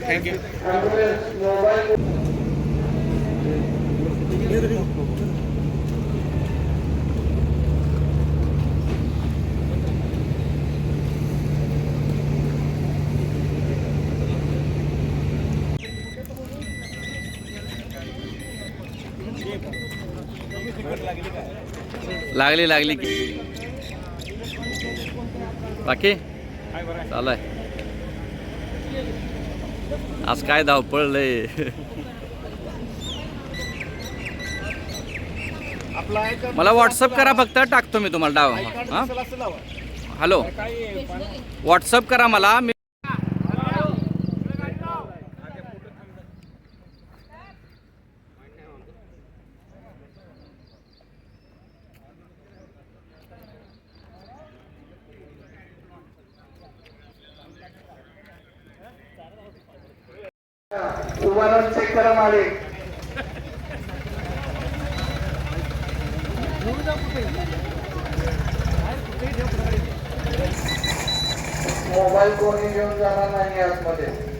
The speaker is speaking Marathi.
থ্যাংক ইউ लागली लागली. की बाकी? चालू आहे. आज काय धावपळ लय. आपला आहे मला व्हॉट्सअप करा फक्त टाकतो मी तुम्हाला डाव. हां? हॅलो व्हॉट्सअप करा मला. मी उभारून चेक करा मालिक. मोबाईल कोणी घेऊन जाणार नाही आतमध्ये.